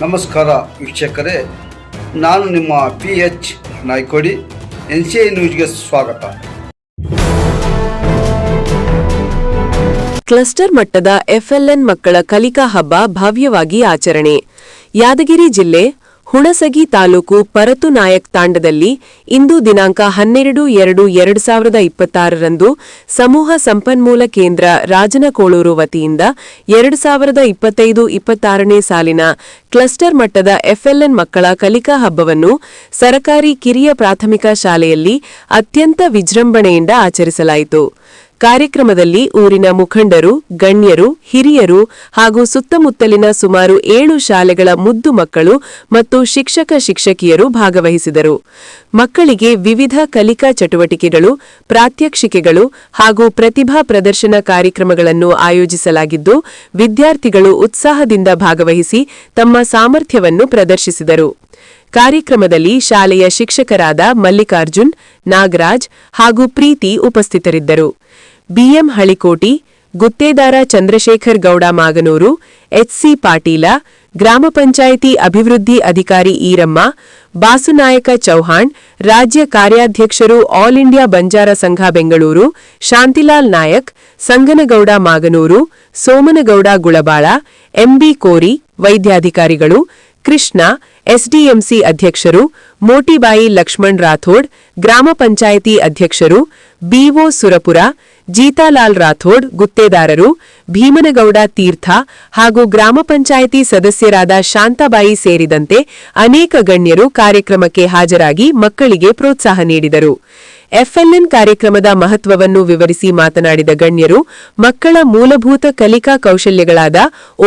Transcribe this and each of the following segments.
ನಮಸ್ಕಾರ ವೀಕ್ಷಕರೇ, ನಾನು ನಿಮ್ಮ P H Naikodi, N C I ನ್ಯೂಸ್ಗೆ ಸ್ವಾಗತ. ಕ್ಲಸ್ಟರ್ ಮಟ್ಟದ ಎಫ್ಎಲ್ಎನ್ ಮಕ್ಕಳ ಕಲಿಕಾ ಹಬ್ಬ ಭವ್ಯವಾಗಿ ಆಚರಣೆ. ಯಾದಗಿರಿ ಜಿಲ್ಲೆ ಹುಣಸಗಿ ತಾಲೂಕು ಪರತು ನಾಯಕ್ ತಾಂಡದಲ್ಲಿ ಇಂದು ದಿನಾಂಕ ಹನ್ನೆರಡು ಎರಡು ಎರಡು ಸಾವಿರದ ಇಪ್ಪತ್ತಾರರಂದು ಸಮೂಹ ಸಂಪನ್ಮೂಲ ಕೇಂದ್ರ ರಾಜನಕೋಳೂರು ವತಿಯಿಂದ ಎರಡು ಸಾವಿರದ ಇಪ್ಪತ್ತೈದು ಇಪ್ಪತ್ತಾರನೇ ಸಾಲಿನ ಕ್ಲಸ್ಟರ್ ಮಟ್ಟದ ಎಫ್ಎಲ್ಎನ್ ಮಕ್ಕಳ ಕಲಿಕಾ ಹಬ್ಬವನ್ನು ಸರಕಾರಿ ಕಿರಿಯ ಪ್ರಾಥಮಿಕ ಶಾಲೆಯಲ್ಲಿ ಅತ್ಯಂತ ವಿಜೃಂಭಣೆಯಿಂದ ಆಚರಿಸಲಾಯಿತು. ಕಾರ್ಯಕ್ರಮದಲ್ಲಿ ಊರಿನ ಮುಖಂಡರು, ಗಣ್ಯರು, ಹಿರಿಯರು ಹಾಗೂ ಸುತ್ತಮುತ್ತಲಿನ ಸುಮಾರು ಏಳು ಶಾಲೆಗಳ ಮುದ್ದು ಮಕ್ಕಳು ಮತ್ತು ಶಿಕ್ಷಕ ಶಿಕ್ಷಕಿಯರು ಭಾಗವಹಿಸಿದರು. ಮಕ್ಕಳಿಗೆ ವಿವಿಧ ಕಲಿಕಾ ಚಟುವಟಿಕೆಗಳು, ಪ್ರಾತ್ಯಕ್ಷಿಕೆಗಳು ಹಾಗೂ ಪ್ರತಿಭಾ ಪ್ರದರ್ಶನ ಕಾರ್ಯಕ್ರಮಗಳನ್ನು ಆಯೋಜಿಸಲಾಗಿದ್ದು, ವಿದ್ಯಾರ್ಥಿಗಳು ಉತ್ಸಾಹದಿಂದ ಭಾಗವಹಿಸಿ ತಮ್ಮ ಸಾಮರ್ಥ್ಯವನ್ನು ಪ್ರದರ್ಶಿಸಿದರು. ಕಾರ್ಯಕ್ರಮದಲ್ಲಿ ಶಾಲೆಯ ಶಿಕ್ಷಕರಾದ ಮಲ್ಲಿಕಾರ್ಜುನ್, ನಾಗರಾಜ್ ಹಾಗೂ ಪ್ರೀತಿ ಉಪಸ್ಥಿತರಿದ್ದರು. B M Halikoti, Guttedar Chandrashekar Gowda Maganur H C Patil, ಗ್ರಾಮ ಪಂಚಾಯಿತಿ ಅಭಿವೃದ್ಧಿ ಅಧಿಕಾರಿ ಈರಮ್ಮ, ಬಾಸುನಾಯಕ ಚೌಹಾಣ್, ರಾಜ್ಯ ಕಾರ್ಯಾಧ್ಯಕ್ಷರು all India Banjara Sangha Bengaluru, Shantilal Nayak, Sanganagouda Maganur, Somanagouda Gulabal M B Kori, ವೈದ್ಯಾಧಿಕಾರಿಗಳು, ಕೃಷ್ಣ ಎಸ್ಡಿಎಂಸಿ ಅಧ್ಯಕ್ಷರು ಮೋಟಿಬಾಯಿ ಲಕ್ಷ್ಮಣ್ ರಾಥೋಡ್, ಗ್ರಾಮ ಪಂಚಾಯಿತಿ ಅಧ್ಯಕ್ಷರು ಬಿಒ ಸುರಪುರ, ಜೀತಾಲಾಲ್ ರಾಥೋಡ್, ಗುತ್ತೇದಾರರು ಭೀಮನಗೌಡ ತೀರ್ಥ ಹಾಗೂ ಗ್ರಾಮ ಪಂಚಾಯಿತಿ ಸದಸ್ಯರಾದ ಶಾಂತಾಬಾಯಿ ಸೇರಿದಂತೆ ಅನೇಕ ಗಣ್ಯರು ಕಾರ್ಯಕ್ರಮಕ್ಕೆ ಹಾಜರಾಗಿ ಮಕ್ಕಳಿಗೆ ಪ್ರೋತ್ಸಾಹ ನೀಡಿದರು. ಎಫ್ಎಲ್ಎನ್ ಕಾರ್ಯಕ್ರಮದ ಮಹತ್ವವನ್ನು ವಿವರಿಸಿ ಮಾತನಾಡಿದ ಗಣ್ಯರು ಮಕ್ಕಳ ಮೂಲಭೂತ ಕಲಿಕಾ ಕೌಶಲ್ಯಗಳಾದ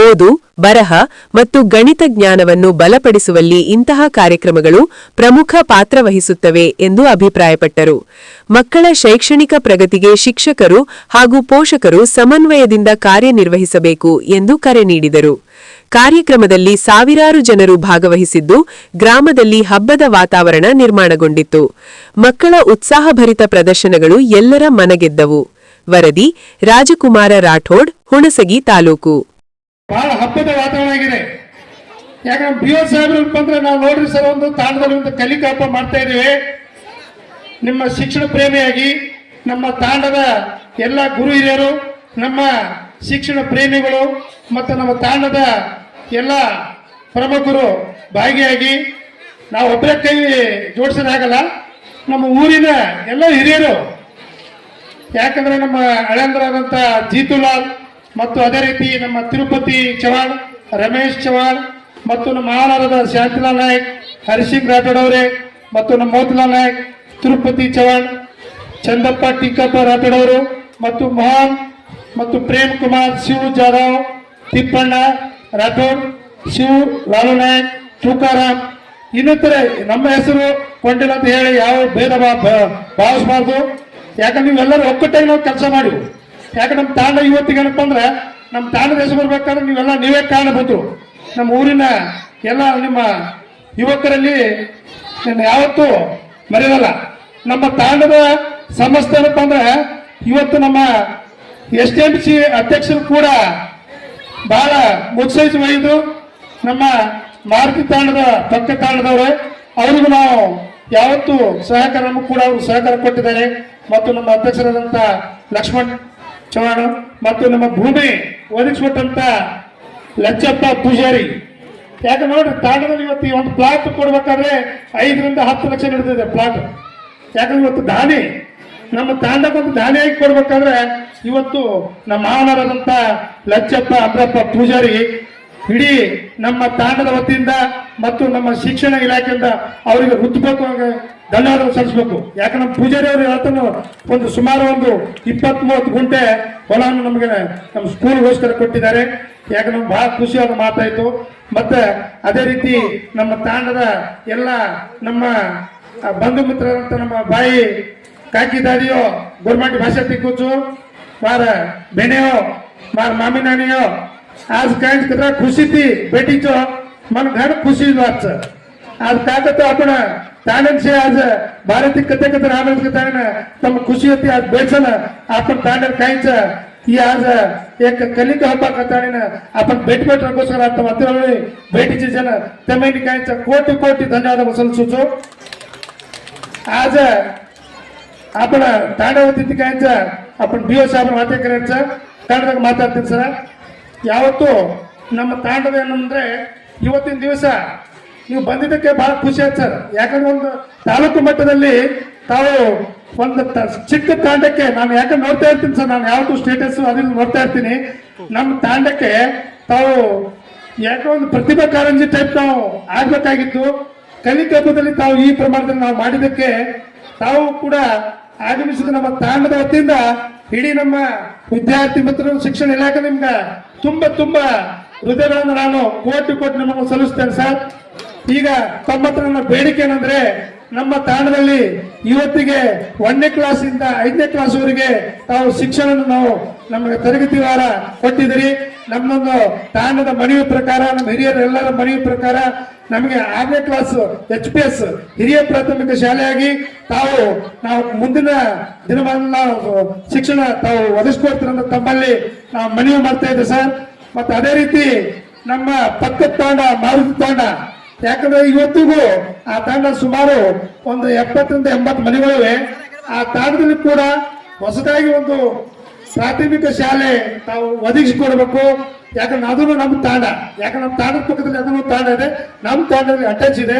ಓದು ಬರಹ ಮತ್ತು ಗಣಿತ ಜ್ಞಾನವನ್ನು ಬಲಪಡಿಸುವಲ್ಲಿ ಇಂತಹ ಕಾರ್ಯಕ್ರಮಗಳು ಪ್ರಮುಖ ಪಾತ್ರ ವಹಿಸುತ್ತವೆ ಎಂದು ಅಭಿಪ್ರಾಯಪಟ್ಟರು. ಮಕ್ಕಳ ಶೈಕ್ಷಣಿಕ ಪ್ರಗತಿಗೆ ಶಿಕ್ಷಕರು ಹಾಗೂ ಪೋಷಕರು ಸಮನ್ವಯದಿಂದ ಕಾರ್ಯನಿರ್ವಹಿಸಬೇಕು ಎಂದು ಕರೆ ನೀಡಿದರು. ಕಾರ್ಯಕ್ರಮದಲ್ಲಿ ಸಾವಿರಾರು ಜನರು ಭಾಗವಹಿಸಿದ್ದು, ಗ್ರಾಮದಲ್ಲಿ ಹಬ್ಬದ ವಾತಾವರಣ ನಿರ್ಮಾಣಗೊಂಡಿತ್ತು. ಮಕ್ಕಳ ಉತ್ಸಾಹಭರಿತ ಪ್ರದರ್ಶನಗಳು ಎಲ್ಲರ ಮನಗೆದ್ದವು. ವರದಿ ರಾಜಕುಮಾರ ರಾಠೋಡ್, ಹುಣಸಗಿ ತಾಲೂಕು. ಬಹಳ ಹಬ್ಬದ ವಾತಾವರಣ ಆಗಿದೆ. ಯಾಕಂದ್ರೆ ಬಿ ಓ ಸಾಹೇಬ್ರು ಬಂದ್ರೆ ನಾವು ನೋಡ್ರಿ ಸರ್, ಒಂದು ತಾಂಡದಲ್ಲಿ ಒಂದು ಕಲಿಕಾ ಮಾಡ್ತಾ ಇದ್ದೀವಿ. ನಿಮ್ಮ ಶಿಕ್ಷಣ ಪ್ರೇಮಿಯಾಗಿ, ನಮ್ಮ ತಾಂಡದ ಎಲ್ಲ ಗುರು ಹಿರಿಯರು, ನಮ್ಮ ಶಿಕ್ಷಣ ಪ್ರೇಮಿಗಳು, ಮತ್ತು ನಮ್ಮ ತಾಂಡದ ಎಲ್ಲ ಪ್ರಮುಖರು ಭಾಗಿಯಾಗಿ ನಾವು ಒಬ್ಬರ ಕೈ ಜೋಡಿಸೋದಾಗಲ್ಲ ನಮ್ಮ ಊರಿನ ಎಲ್ಲ ಹಿರಿಯರು, ಯಾಕಂದ್ರೆ ನಮ್ಮ ಹಳೆಂದ್ರಾದಂಥ ಜೀತುಲಾಲ್ ಮತ್ತು ಅದೇ ರೀತಿ ನಮ್ಮ ತಿರುಪತಿ ಚವಾಣ್ ರಮೇಶ್ ಚವಾಣ್ ಮತ್ತು ನಮ್ಮ ಮಹಾನಗರದ ಶಾಂತಿಲಾಲ್ ನಾಯಕ್ ಹರಿಸಿಂಗ್ ರಾಠೋಡ್ ಅವರೇ ಮತ್ತು ನಮ್ಮ ಮೋತಿಲಾಲ್ ನಾಯಕ್, ತಿರುಪತಿ ಚವಾಣ್ ಚಂದಪ್ಪ ಟಿಕ್ಕಪ್ಪ ರಾಠೋಡ್ ಅವರು ಮತ್ತು ಮೋಹನ್ ಮತ್ತು ಪ್ರೇಮ್ ಕುಮಾರ್, ಶಿವ್ ಜಾಧವ್, ತಿಪ್ಪಣ್ಣ ರಾಠೋಡ್, ಶಿವ್ ಲಾಲು ನಾಯಕ್, ತುಕಾರಾಮ್. ಇನ್ನಿತರೆ ನಮ್ಮ ಹೆಸರು ಕೊಂಡಿಲ್ಲ ಅಂತ ಹೇಳಿ ಯಾವ ಭೇದ ಭಾವ ಭಾವಿಸಬಾರ್ದು. ಯಾಕಂದ್ರೆ ನೀವೆಲ್ಲರೂ ಒಕ್ಕಟ್ಟಾಗಿ ನಾವು ಕೆಲಸ ಮಾಡಿ ಯಾಕಂದ್ರೆ ನಮ್ಮ ತಾಂಡ ಇವತ್ತಿಗೆ ಏನಪ್ಪ ಅಂದ್ರೆ ನಮ್ಮ ತಾಂಡದ ಹೆಸರು ಬರ್ಬೇಕಾದ್ರೆ ನೀವೆಲ್ಲ ನೀವೇ ಬಂತು ನಮ್ಮ ಊರಿನ ಎಲ್ಲ ನಿಮ್ಮ ಯುವಕರಲ್ಲಿ ನಾನು ಯಾವತ್ತೂ ಮರೆಯಲ್ಲ. ನಮ್ಮ ತಾಂಡದ ಸಮಸ್ಯೆ ಏನಪ್ಪ ಅಂದ್ರೆ, ಇವತ್ತು ನಮ್ಮ ಎಸ್ ಎಂ ಸಿ ಅಧ್ಯಕ್ಷರು ಕೂಡ ಬಹಳ ಮುತ್ಸಹಿಸಿ ಒಯ್ದು ನಮ್ಮ ಮಾರುತಿ ತಾಂಡದ ಪಕ್ಕ ತಾಂಡದವರು, ಅವರಿಗೂ ನಾವು ಯಾವತ್ತು ಸಹಕಾರ ಕೂಡ ಅವರು ಸಹಕಾರ ಕೊಟ್ಟಿದ್ದಾರೆ. ಮತ್ತು ನಮ್ಮ ಅಧ್ಯಕ್ಷರಾದಂಥ ಲಕ್ಷ್ಮಣ್ ಚವ್ಹಾಣ್ ಮತ್ತು ನಮ್ಮ ಭೂಮಿ ಒದಗಿಸ್ಬಿಟ್ಟಂತ ಲಚ್ಚಪ್ಪ ಪೂಜಾರಿ. ಯಾಕೆ ನೋಡ್ರಿ ತಾಂಡದಲ್ಲಿ ಇವತ್ತು ಈ ಒಂದು ಪ್ಲಾಟ್ ಕೊಡ್ಬೇಕಾದ್ರೆ ಐದರಿಂದ ಹತ್ತು ಲಕ್ಷ ನಡೀತಿದೆ ಪ್ಲಾಟ್ ಯಾಕಂದ್ರೆ ಇವತ್ತು ದಾನಿ, ನಮ್ಮ ತಾಂಡಕ್ಕೊಂದು ದಾನಿಯಾಗಿ ಕೊಡ್ಬೇಕಾದ್ರೆ ಇವತ್ತು ನಮ್ಮ ಮಾವನರಾದಂಥ ಲಚ್ಚಪ್ಪ ಅಬ್ರಪ್ಪ ಪೂಜಾರಿ ಇಡೀ ನಮ್ಮ ತಾಂಡದ ವತಿಯಿಂದ ಮತ್ತು ನಮ್ಮ ಶಿಕ್ಷಣ ಇಲಾಖೆಯಿಂದ ಅವರಿಗೆ ರುತ್ತಬೇಕು ಧನ್ಯವಾದ ಸಲ್ಲಿಸಬೇಕು. ಯಾಕಂದ್ರೆ ನಮ್ಮ ಪೂಜಾರಿ ಅವರು ಹೇಳ್ತಾನು ಒಂದು ಸುಮಾರು ಒಂದು ಇಪ್ಪತ್ತ್ ಮೂವತ್ತು ಗುಂಟೆ ಹೊಲವನ್ನು ನಮಗೆ ನಮ್ಮ ಸ್ಕೂಲ್ಗೋಸ್ಕರ ಕೊಟ್ಟಿದ್ದಾರೆ. ಯಾಕೆ ನಮ್ಗೆ ಬಹಳ ಖುಷಿಯಾದ ಮಾತಾಯಿತು. ಮತ್ತೆ ಅದೇ ರೀತಿ ನಮ್ಮ ತಾಂಡದ ಎಲ್ಲ ನಮ್ಮ ಬಂಧು ಮಿತ್ರರಂತ ನಮ್ಮ ಬಾಯಿ ಕಾಕಿದಾದಿಯೋ ಗೋರ್ಮೆಂಟ್ ಭಾಷೆ ತಿಕ್ಕುಚ್ಚು ಮಾರ ಬೆಣೆಯೋ ಮಾರ ಮಾಮಿನಾನಿಯೋ आज कायच कदा खुशी ती भेटीच मन घाण खुशी वाटच. आज काय करतो आपण? ताण्याचे आज भारतीय कथे कथा आनंद घेता ना मग खुशी होती आज भेट ना आपण ताण्यात कायच की आज एक कलिंग हा कथा ना आपण भेट भेट बसून आता मातृवळी भेटीचे जन त्या महिने काय कोटी कोटी धन्यवाद बसून सुचो. आज आपण ताण्यावरती ती कायच आपण बी ओ साहेब माते करायचं. कर्नाटक माता सरा. ಯಾವತ್ತು ನಮ್ಮ ತಾಂಡದ ಏನಂದ್ರೆ ಇವತ್ತಿನ ದಿವಸ ನೀವು ಬಂದಿದ್ದಕ್ಕೆ ಬಹಳ ಖುಷಿ ಆಯ್ತು ಸರ್. ಯಾಕಂದ್ರೆ ಒಂದು ತಾಲೂಕು ಮಟ್ಟದಲ್ಲಿ ತಾವು ಒಂದು ಚಿಕ್ಕ ತಾಂಡಕ್ಕೆ ನಾನು ಯಾಕೆ ನೋಡ್ತಾ ಇರ್ತೀನಿ ಸರ್, ನಾನು ಯಾವತ್ತು ಸ್ಟೇಟಸ್ ಅದನ್ನು ನೋಡ್ತಾ ಇರ್ತೀನಿ. ನಮ್ಮ ತಾಂಡಕ್ಕೆ ತಾವು ಯಾಕೋ ಒಂದು ಪ್ರತಿಭಾ ಕಾರಂಜಿ ಟೈಪ್ ನಾವು ಆಗ್ಬೇಕಾಗಿತ್ತು. ಕಲಿಕಬ್ಬದಲ್ಲಿ ತಾವು ಈ ಪ್ರಮಾಣದಲ್ಲಿ ನಾವು ಮಾಡಿದ್ದಕ್ಕೆ ತಾವು ಕೂಡ ಆಗಮಿಸಿದ ನಮ್ಮ ತಾಂಡದ ವತಿಯಿಂದ ಇಡೀ ನಮ್ಮ ವಿದ್ಯಾರ್ಥಿ ಮಿತ್ರರು ಶಿಕ್ಷಣ ಇಲಾಖೆ ನಿಮ್ಗೆ ತುಂಬಾ ತುಂಬಾ ಹೃದಯಗಳನ್ನು ನಾನು ಕೋಟಿ ಕೋಟಿ ನಿಮಗೆ ಸಲ್ಲಿಸ್ತೇನೆ ಸರ್. ಈಗ ತಮ್ಮ ನನ್ನ ಬೇಡಿಕೆ ಏನಂದ್ರೆ ನಮ್ಮ ತಾಣದಲ್ಲಿ ಇವತ್ತಿಗೆ ಒಂದನೇ ಕ್ಲಾಸ್ ಇಂದ ಐದನೇ ಕ್ಲಾಸ್ ವರೆಗೆ ತಾವು ಶಿಕ್ಷಣ ನಾವು ನಮಗೆ ತರಗತಿ ವಾರ ಕೊಟ್ಟಿದ್ದೀರಿ. ನಮ್ಮೊಂದು ತಾಣದ ಮನವಿ ಪ್ರಕಾರ, ನಮ್ಮ ಹಿರಿಯರೆಲ್ಲರ ಮನವಿ ಪ್ರಕಾರ ನಮಗೆ ಆರನೇ ಕ್ಲಾಸ್ ಎಚ್ ಪಿ ಎಸ್ ಹಿರಿಯ ಪ್ರಾಥಮಿಕ ಶಾಲೆಯಾಗಿ ತಾವು ನಾವು ಮುಂದಿನ ದಿನಮಾನ ಶಿಕ್ಷಣ ತಾವು ಒದಗಿಸ್ಕೊಡ್ತೀರಂತ ತಮ್ಮಲ್ಲಿ ನಾವು ಮನವಿ ಮಾಡ್ತಾ ಇದ್ದೆ ಸರ್. ಮತ್ತೆ ಅದೇ ರೀತಿ ನಮ್ಮ ಪಕ್ಕದ ತಾಂಡ, ಮಾರುತಿ ತಾಂಡ, ಯಾಕಂದ್ರೆ ಇವತ್ತಿಗೂ ಆ ತಾಂಡ ಸುಮಾರು ಒಂದು ಎಪ್ಪತ್ತರಿಂದ ಎಂಬತ್ತು ಮನೆಗಳಿವೆ. ಆ ತಾಂಡದಲ್ಲಿ ಕೂಡ ಹೊಸದಾಗಿ ಒಂದು ಪ್ರಾಥಮಿಕ ಶಾಲೆ ತಾವು ಒದಗಿಸಿಕೊಡ್ಬೇಕು. ಯಾಕಂದ್ರೆ ಅದನ್ನು ನಮ್ಮ ತಾಂಡ ಯಾಕಂದ್ರೆ ನಮ್ಮ ತಾಂಡದ ಪಕ್ಕದಲ್ಲಿ ಅದನ್ನು ತಾಂಡ ಇದೆ. ನಮ್ಮ ತಾಂಡದಲ್ಲಿ ಅಟ್ಯಾಚ್ ಇದೆ.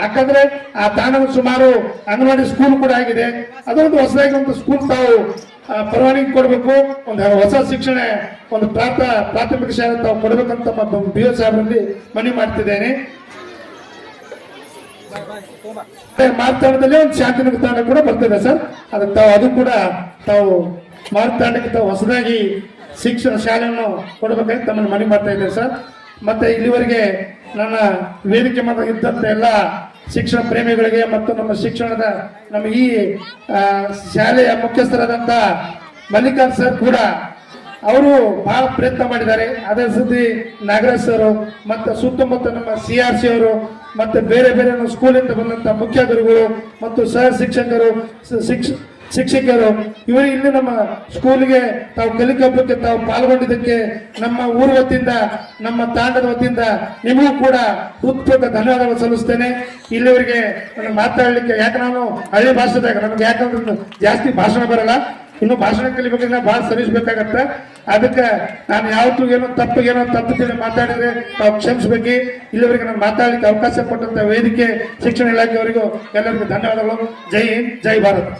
ಯಾಕಂದ್ರೆ ಆ ತಾಣವು ಸುಮಾರು ಅಂಗನವಾಡಿ ಸ್ಕೂಲ್ ಕೂಡ ಆಗಿದೆ. ಅದೊಂದು ಹೊಸದಾಗಿ ಒಂದು ಸ್ಕೂಲ್ ತಾವು ಪರವಾನಗಿ ಕೊಡಬೇಕು. ಒಂದು ಹೊಸ ಶಿಕ್ಷಣ, ಒಂದು ಪ್ರಾಥ, ಪ್ರಾಥಮಿಕ ಶಾಲೆ ತಾವು ಕೊಡಬೇಕಂತ ಬಿ ಎಸ್ ಸಾಹೇಬರಲ್ಲಿ ಮನವಿ ಮಾಡ್ತಿದ್ದೇನೆ. ಮಾರ್ತಾಂಡದಲ್ಲಿ ಒಂದು ಶಾಂತಿನಗರ ತಾಂಡ ಕೂಡ ಬರ್ತದೆ ಸರ್. ಅದಕ್ಕೆ ತಾವು, ಅದು ಕೂಡ ತಾವು ಮಾರ್ತಾಂಡಕ್ಕೆ ತಾವು ಹೊಸದಾಗಿ ಶಿಕ್ಷಣ ಶಾಲೆಯನ್ನು ಕೊಡಬೇಕಾಗಿ ತಮ್ಮನ್ನು ಮನವಿ ಮಾಡ್ತಾ ಇದ್ದೇವೆ ಸರ್. ಮತ್ತೆ ಇಲ್ಲಿವರೆಗೆ ನನ್ನ ವೇದಿಕೆ ಮೇಲೆ ಇದ್ದಂತ ಎಲ್ಲ ಶಿಕ್ಷಣ ಪ್ರೇಮಿಗಳಿಗೆ ಮತ್ತು ನಮ್ಮ ಶಿಕ್ಷಣದ ನಮ್ಮ ಈ ಶಾಲೆಯ ಮುಖ್ಯಸ್ಥರಾದಂತ ಮಲ್ಲಿಕಾರ್ಜ್ ಸರ್ ಕೂಡ ಅವರು ಬಹಳ ಪ್ರಯತ್ನ ಮಾಡಿದ್ದಾರೆ. ಅದೇ ಸುದ್ದಿ ನಾಗರಾಜ್ ಸರ್ ಮತ್ತು ಸುತ್ತಮುತ್ತ ನಮ್ಮ ಸಿ ಆರ್ ಸಿ ಅವರು ಮತ್ತೆ ಬೇರೆ ಬೇರೆ ಸ್ಕೂಲಿಂದ ಬಂದಂತ ಮುಖ್ಯ ಗುರುಗಳು ಮತ್ತು ಸಹ ಶಿಕ್ಷಕರು ಶಿಕ್ಷ ಶಿಕ್ಷಕರು, ಇವರು ಇಲ್ಲಿ ನಮ್ಮ ಸ್ಕೂಲ್ಗೆ ತಾವು ಕಲಿಕೆ ಹಬ್ಬಕ್ಕೆ ತಾವು ಪಾಲ್ಗೊಂಡಿದ್ದಕ್ಕೆ ನಮ್ಮ ಊರ ವತಿಯಿಂದ, ನಮ್ಮ ತಾಂಡದ ವತಿಯಿಂದ ನಿಮಗೂ ಕೂಡ ಹೃತ್ಪೂರ್ವಕ ಧನ್ಯವಾದಗಳು ಸಲ್ಲಿಸ್ತೇನೆ. ಇಲ್ಲಿವರಿಗೆ ಮಾತಾಡಲಿಕ್ಕೆ ಯಾಕೆ ನಾನು ಹಳ್ಳಿ ಭಾಷೆದಾಗ, ನಮ್ಗೆ ಯಾಕಂದ್ರೆ ಜಾಸ್ತಿ ಭಾಷಣ ಬರಲ್ಲ. ಇನ್ನು ಭಾಷಣ ಕಲಿಬೇಕಂದ್ರೆ ಬಹಳ ಸರಿಸಬೇಕಾಗತ್ತೆ ಅದಕ್ಕೆ ನಾನು ಯಾವತ್ತೂ ಏನೋ ತಪ್ಪು ಏನೋ ತಪ್ಪು ತಿಳಿ ಮಾತಾಡಿದ್ರೆ ತಾವು ಕ್ಷಮಿಸ್ಬೇಕು. ಇಲ್ಲಿವರೆಗೆ ನಾನು ಮಾತಾಡಲಿಕ್ಕೆ ಅವಕಾಶ ಕೊಟ್ಟಂತ ವೇದಿಕೆ ಶಿಕ್ಷಣ ಇಲಾಖೆಯವರಿಗೂ ಎಲ್ಲರಿಗೂ ಧನ್ಯವಾದಗಳು. ಜೈ ಹಿಂದ್, ಜೈ ಭಾರತ್.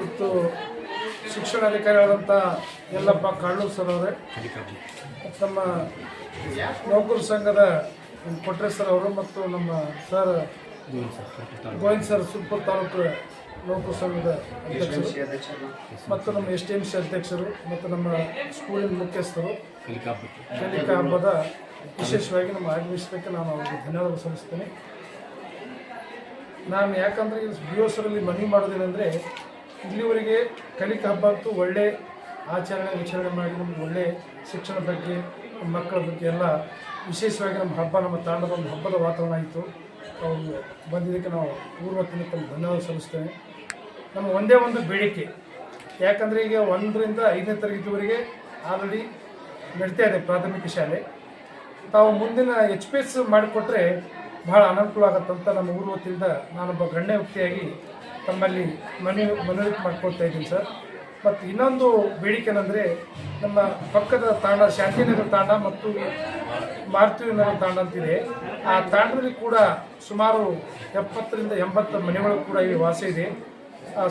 ಮತ್ತು ಶಿಕ್ಷಣಾಧಿಕಾರಿಯಾದಂಥ ಎಲ್ಲಪ್ಪ ಕಾಳೂರು ಸರ್ ಅವರೇ ನಮ್ಮ ನೌಕರ ಸಂಘದ ಕೊಟ್ರೆ ಸರ್ ಅವರು ಮತ್ತು ನಮ್ಮ ಸರ್ ಗೋವಿಂದ್ ಸರ್ ಸುಲ್ಪುರ್ ತಾಲೂಕು ನೌಕರ ಸಂಘದ ಅಧ್ಯಕ್ಷರು ಮತ್ತು ನಮ್ಮ ಎಸ್ ಟಿ ಎಂ ಸಿ ಅಧ್ಯಕ್ಷರು ಮತ್ತು ನಮ್ಮ ಸ್ಕೂಲಿನ ಮುಖ್ಯಸ್ಥರು. ಕಲಿಕಾ ಹಬ್ಬದ ವಿಶೇಷವಾಗಿ ನಮ್ಮ ಆಗಮಿಸಲಿಕ್ಕೆ ನಾನು ಅವರಿಗೆ ಧನ್ಯವಾದ ಸಲ್ಲಿಸ್ತೇನೆ. ನಾನು ಯಾಕಂದರೆ ಬಿ ಎಸ್ರಲ್ಲಿ ಮನವಿ ಮಾಡೋದೇನೆಂದರೆ, ಇಲ್ಲಿವರೆಗೆ ಕಲಿಕಾ ಹಬ್ಬ ಅಂತೂ ಒಳ್ಳೆ ಆಚರಣೆ ವಿಚಾರಣೆ ಮಾಡಿ ನಮ್ಗೆ ಒಳ್ಳೆ ಶಿಕ್ಷಣ ಬಗ್ಗೆ ಮಕ್ಕಳ ಬಗ್ಗೆ ಎಲ್ಲ ವಿಶೇಷವಾಗಿ ನಮ್ಮ ಹಬ್ಬ, ನಮ್ಮ ತಾಂಡದ ಒಂದು ಹಬ್ಬದ ವಾತಾವರಣ ಆಯಿತು. ಅವರು ಬಂದಿದ್ದಕ್ಕೆ ನಾವು ಪೂರ್ವ ತಮ್ಮ ಧನ್ಯವಾದ ಸಲ್ಲಿಸ್ತೇನೆ. ನಮ್ಮ ಒಂದೇ ಒಂದು ಬೇಡಿಕೆ. ಯಾಕಂದರೆ ಈಗ ಒಂದರಿಂದ ಐದನೇ ತರಗತಿವರೆಗೆ ಆಲ್ರೆಡಿ ನಡೀತಾ ಇದೆ ಪ್ರಾಥಮಿಕ ಶಾಲೆ. ತಾವು ಮುಂದಿನ ಎಚ್ ಪಿ ಎಸ್ ಮಾಡಿಕೊಟ್ರೆ ಬಹಳ ಅನುಕೂಲ ಆಗತ್ತಂತ ನಮ್ಮ ಊರು ವತಿಯಿಂದ ನಾನೊಬ್ಬ ಗಣ್ಯ ವ್ಯಕ್ತಿಯಾಗಿ ತಮ್ಮಲ್ಲಿ ಮನವಿ ಮನವಿ ಮಾಡ್ಕೊಳ್ತಾ ಇದ್ದೀನಿ ಸರ್. ಮತ್ತು ಇನ್ನೊಂದು ಬೇಡಿಕೆ ಏನಂದರೆ ನಮ್ಮ ಪಕ್ಕದ ತಾಂಡ ಶಾಂತಿನಗರ ತಾಂಡ ಮತ್ತು ಮಾರುತಿನಗರ ತಾಂಡ ಅಂತಿದೆ. ಆ ತಾಂಡದಲ್ಲಿ ಕೂಡ ಸುಮಾರು ಎಪ್ಪತ್ತರಿಂದ ಎಂಬತ್ತು ಮನೆಗಳು ಕೂಡ ಇಲ್ಲಿ ವಾಸ ಇದೆ.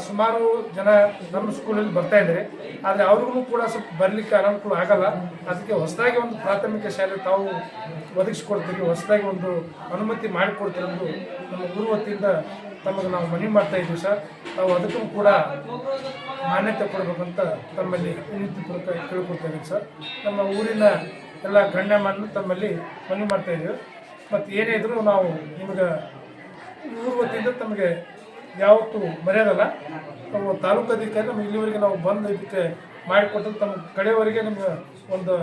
ಸುಮಾರು ಜನ ನಮ್ಮ ಸ್ಕೂಲಲ್ಲಿ ಬರ್ತಾ ಇದ್ದಾರೆ. ಆದರೆ ಅವ್ರಿಗೂ ಕೂಡ ಸ್ವಲ್ಪ ಬರಲಿಕ್ಕೆ ಅನುಕೂಲ ಆಗಲ್ಲ. ಅದಕ್ಕೆ ಹೊಸದಾಗಿ ಒಂದು ಪ್ರಾಥಮಿಕ ಶಾಲೆ ತಾವು ಒದಗಿಸ್ಕೊಡ್ತೀವಿ, ಹೊಸದಾಗಿ ಒಂದು ಅನುಮತಿ ಮಾಡಿಕೊಡ್ತೀವಿ ನಮ್ಮ ಗುರು ವತಿಯಿಂದ ತಮಗೆ ನಾವು ಮನವಿ ಮಾಡ್ತಾ ಇದ್ದೀವಿ ಸರ್. ನಾವು ಅದಕ್ಕೂ ಕೂಡ ಮಾನ್ಯತೆ ಕೊಡಬೇಕಂತ ತಮ್ಮಲ್ಲಿ ಪೂರ್ವಕ ಕೇಳ್ಕೊಳ್ತಾ ಸರ್. ನಮ್ಮ ಊರಿನ ಎಲ್ಲ ಗಣ್ಯಮಾನ್ಯರು ತಮ್ಮಲ್ಲಿ ಮನವಿ ಮಾಡ್ತಾ ಇದ್ದೀವಿ ಮತ್ತು ಏನೇ ಇದ್ರೂ ನಾವು ನಿಮಗೆ ಊರು ವತಿಯಿಂದ ತಮಗೆ ಯಾವತ್ತೂ ಮರೆಯೋದಲ್ಲ. ನಮ್ಮ ತಾಲೂಕು ಅಧಿಕಾರಿ ನಮ್ಮ ಇಲ್ಲಿವರೆಗೆ ನಾವು ಬಂದು ಇದಕ್ಕೆ ಮಾಡಿಕೊಟ್ಟು ತಮ್ಮ ಕಡೆಯವರೆಗೆ ನಮಗೆ ಒಂದು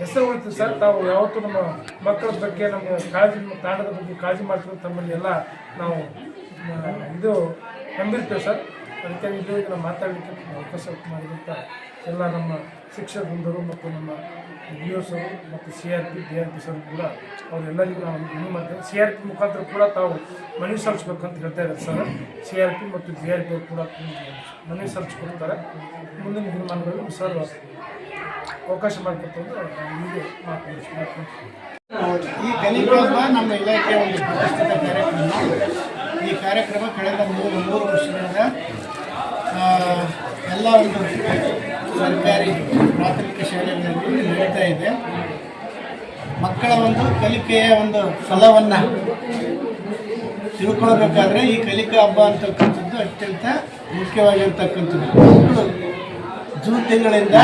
ಹೆಸರು ಉಳಿತೀವಿ ಸರ್. ತಾವು ಯಾವತ್ತೂ ನಮ್ಮ ಮಕ್ಕಳ ಬಗ್ಗೆ, ನಮ್ಮ ಕಾಳಜಿ, ನಮ್ಮ ತಾಂಡದ ಬಗ್ಗೆ ಕಾಳಜಿ ಮಾಡ್ತೀವಿ ತಮ್ಮಲ್ಲಿ ಎಲ್ಲ ನಾವು ಇದು ನಂಬಿರ್ತೇವೆ ಸರ್. ಅದಕ್ಕೆ ಇಲ್ಲಿವರೆಗೆ ನಾವು ಮಾತಾಡಲಿಕ್ಕೆ ಅವಕಾಶ ಮಾಡಿದಂಥ ಎಲ್ಲ ನಮ್ಮ ಶಿಕ್ಷಕ ವೃಂದರು ಮತ್ತು ನಮ್ಮ ಬಿ ಎಸ್ ಅವರು ಮತ್ತು C R P, D R P sir ಕೂಡ ಅವರೆಲ್ಲರಿಗೂ ನಾವು ಮನವಿ ಮಾಡ್ತೇವೆ. ಸಿ ಆರ್ ಪಿ ಮುಖಾಂತರ ಕೂಡ ತಾವು ಮನವಿ ಸಲ್ಲಿಸ್ಬೇಕಂತ ಹೇಳ್ತಾ ಇದ್ದಾರೆ ಸರ್. ಸಿ ಆರ್ ಪಿ ಮತ್ತು ಜಿ ಆರ್ ಪಿ ಅವರು ಕೂಡ ಮನವಿ ಸಲ್ಲಿಸ್ಕೊಡ್ತಾರೆ. ಮುಂದಿನ ದಿನಮಾನಗಳಲ್ಲಿ ಸರ್ ಅವಕಾಶ ಮಾಡಿಕೊಟ್ಟು ನಿಮಗೆ ಮಾತು ಮಾತು ಈ ಕಲಿಕೋತ್ಸವ ನಮ್ಮ ಇಲಾಖೆಯ ಒಂದು ಪ್ರತಿಷ್ಠಿತ ಕಾರ್ಯಕ್ರಮ. ಈ ಕಾರ್ಯಕ್ರಮ ಕಳೆದ ಮೂರು ಮೂರು ವರ್ಷಗಳಿಂದ ಎಲ್ಲ ಒಂದು ಸರ್ಕಾರಿ ಪ್ರಾಥಮಿಕ ಶಾಲೆಗಳಲ್ಲಿ ನಡೀತಾ ಇದೆ. ಮಕ್ಕಳ ಒಂದು ಕಲಿಕೆಯ ಒಂದು ಫಲವನ್ನು ತಿಳ್ಕೊಳ್ಬೇಕಾದ್ರೆ ಈ ಕಲಿಕಾ ಹಬ್ಬ ಅಂತಕ್ಕಂಥದ್ದು ಅತ್ಯಂತ ಮುಖ್ಯವಾಗಿರ್ತಕ್ಕಂಥದ್ದು. ಮಕ್ಕಳು ಜೂನ್ ತಿಂಗಳಿಂದ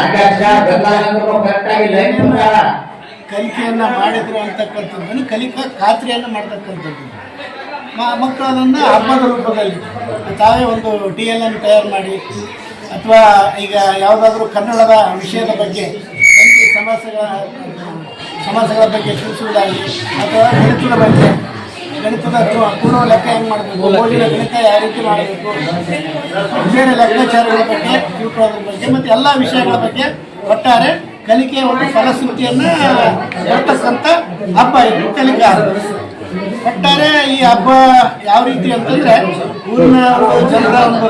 ಕಲಿಕೆಯನ್ನು ಮಾಡಿದ್ರು ಅಂತಕ್ಕಂಥದ್ದನ್ನು ಕಲಿಕಾ ಖಾತ್ರಿಯನ್ನು ಮಾಡ್ತಕ್ಕಂಥದ್ದು. ಮಕ್ಕಳನ್ನು ಹಬ್ಬದ ರೂಪದಲ್ಲಿ ತಾವೇ ಒಂದು ಡಿ ಎಲ್ ಅನ್ನು ತಯಾರು ಮಾಡಿ ಅಥವಾ ಈಗ ಯಾವುದಾದ್ರೂ ಕನ್ನಡದ ವಿಷಯದ ಬಗ್ಗೆ ಸಮಸ್ಯೆಗಳ ಸಮಸ್ಯೆಗಳ ಬಗ್ಗೆ ತಿಳಿಸುವುದಾಗಿ, ಅಥವಾ ಗಣಿತದ ಬಗ್ಗೆ, ಗಣಿತದ ಪೂರ್ವ ಲೆಕ್ಕ ಹೆಂಗೆ ಮಾಡಬೇಕು ಓದಿನ ಗಣಿತ ಯಾವ ರೀತಿ ಮಾಡಬೇಕು, ಬೇರೆ ಲೆಕ್ಕಾಚಾರಗಳ ಬಗ್ಗೆ, ತಿಳ್ಕೊಳ್ಳೋದ್ರ ಬಗ್ಗೆ, ಮತ್ತು ಎಲ್ಲ ವಿಷಯಗಳ ಬಗ್ಗೆ ಒಟ್ಟಾರೆ ಕಲಿಕೆಯ ಒಂದು ಫಲಶ್ರುತಿಯನ್ನ ಕೊಡ್ತಕ್ಕಂಥ ಹಬ್ಬ ಇದು, ಕಲಿಕಾ ಒಟ್ಟಾರೆ ಈ ಹಬ್ಬ ಯಾವ ರೀತಿ ಅಂತಂದ್ರೆ, ಊರಿನ ಜನರ ಒಂದು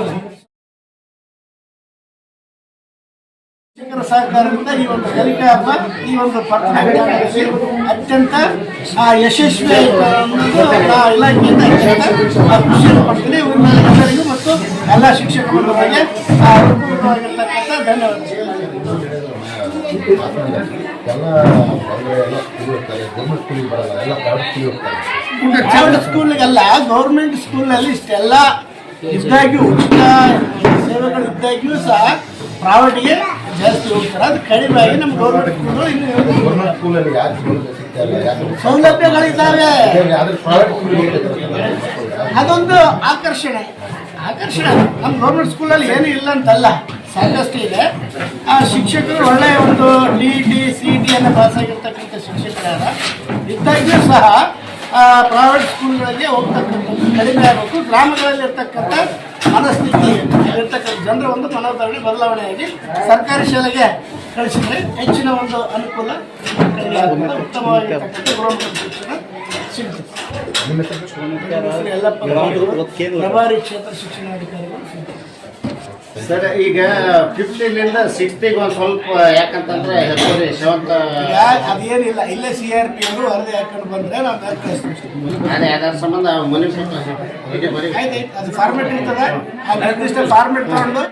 ಸಹಕಾರದಿಂದ ಈ ಒಂದು ಕಲಿಕಾ ಹಬ್ಬ ಈ ಒಂದು ಪಟ್ಟಣದಲ್ಲಿ ಅತ್ಯಂತ ಆ, ಯಶಸ್ವಿ ಆಯಿತು ಅನ್ನೋದು ನಾ ಇಲಾಖೆಯಿಂದ ಆ, ಖುಷಿಯನ್ನು ಪಡ್ತೀನಿ ಎಲ್ಲರಿಗೂ ಮತ್ತು ಎಲ್ಲ ಶಿಕ್ಷಕ ಬಗ್ಗೆ ಆ, ಧನ್ಯವಾದ ಧನ್ಯವಾದಗಳು. ಎಲ್ಲ ಗೌರ್ಮೆಂಟ್ ಸ್ಕೂಲಿಗೆ ಬರಲ್ಲ ಎಲ್ಲ ಪ್ರೈವೇಟ್ ಸ್ಕೂಲಿಗೆ ಹೋಗ್ತಾರೆ ಪ್ರೈವೇಟ್ ಸ್ಕೂಲ್ಗೆಲ್ಲ ಗೌರ್ಮೆಂಟ್ ಸ್ಕೂಲ್ನಲ್ಲಿ ಇಷ್ಟೆಲ್ಲ ಇದ್ದಾಗ್ಯೂ ಉಚಿತ ಸೇವೆಗಳು ಇದ್ದಾಗ್ಯೂ ಸಹ ಪ್ರೈವೇಟ್ಗೆ ಜಾಸ್ತಿ ಹೋಗ್ತಾರೆ. ಅದು ಕಡಿಮೆ ಆಗಿ ನಮ್ಮ ಗೌರ್ಮೆಂಟ್ ಸ್ಕೂಲಲ್ಲಿ ಸೌಲಭ್ಯಗಳಿದ್ದಾವೆ. ಅದೊಂದು ಆಕರ್ಷಣೆ. ಆಕರ್ಷಣೆ. ನಮ್ಮ ಗೌರ್ಮೆಂಟ್ ಸ್ಕೂಲಲ್ಲಿ ಏನೂ ಇಲ್ಲ ಅಂತಲ್ಲ. ಸಾಕಷ್ಟು ಇದೆ. ಆ ಶಿಕ್ಷಕರು ಒಳ್ಳೆಯ ಒಂದು D D C D pass ಆಗಿರ್ತಕ್ಕಂಥ ಶಿಕ್ಷಕರಾದ ಇದ್ದಾಗ್ಯೂ ಸಹ ಪ್ರೈವೇಟ್ ಸ್ಕೂಲ್ಗಳಲ್ಲಿ ಹೋಗ್ತಕ್ಕಂಥದ್ದು ಕಡಿಮೆ ಆಗಬೇಕು. ಗ್ರಾಮಗಳಲ್ಲಿ ಇರ್ತಕ್ಕಂಥ ಮನಸ್ಥಿತಿ ಇರ್ತಕ್ಕಂಥ ಜನರ ಒಂದು ಮನೋಧರಣೆ ಬದಲಾವಣೆಯಾಗಿ ಸರ್ಕಾರಿ ಶಾಲೆಗೆ ಕಳಿಸಿದ್ರೆ ಹೆಚ್ಚಿನ ಒಂದು ಅನುಕೂಲ ಉತ್ತಮವಾಗಿರ್ತಕ್ಕಂಥ ಗುಣಮಟ್ಟದ ಶಿಕ್ಷಣ ಸಿಗ್ತದೆ. ಯಲ್ಲಪ್ಪ ಪ್ರಭಾರಿ ಕ್ಷೇತ್ರ ಶಿಕ್ಷಣಾಧಿಕಾರಿಗಳು ಸರ್ ಈಗ ಫಿಫ್ಟೀನಿಂದ ಸಿಕ್ಸ್ಟಿಗೆ ಒಂದು ಸ್ವಲ್ಪ ಯಾಕಂತಂದ್ರೆ ಹೆಚ್ಚುವರಿ ಶಿವಂತ ಅದೇನಿಲ್ಲ ಇಲ್ಲೇ ಸಿ ಆರ್ ಪಿ ಅವರು ವರದಿ ಹಾಕೊಂಡು ಬಂದ್ರೆ ನಾವು ಬ್ಯಾಕ್ ಕಳಿಸ್ತೀವಿ. ಸಂಬಂಧ ಮನೆ ಇದು ಬರೀ ಆಯ್ತು ಅದು ಫಾರ್ಮೆಟ್ ಇರ್ತದೆ. ಆ ನಿರ್ದಿಷ್ಟ ಫಾರ್ಮೆಟ್ ತಗೊಂಡು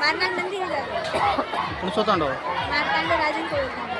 ಮಾರ್ನಾಲ್ಕು ಮಂದಿ ಇದ್ದಾರೆ ಮಾರ್ಕಂಡು ರಾಜನ್ ಕೊಡ್ತಾರೆ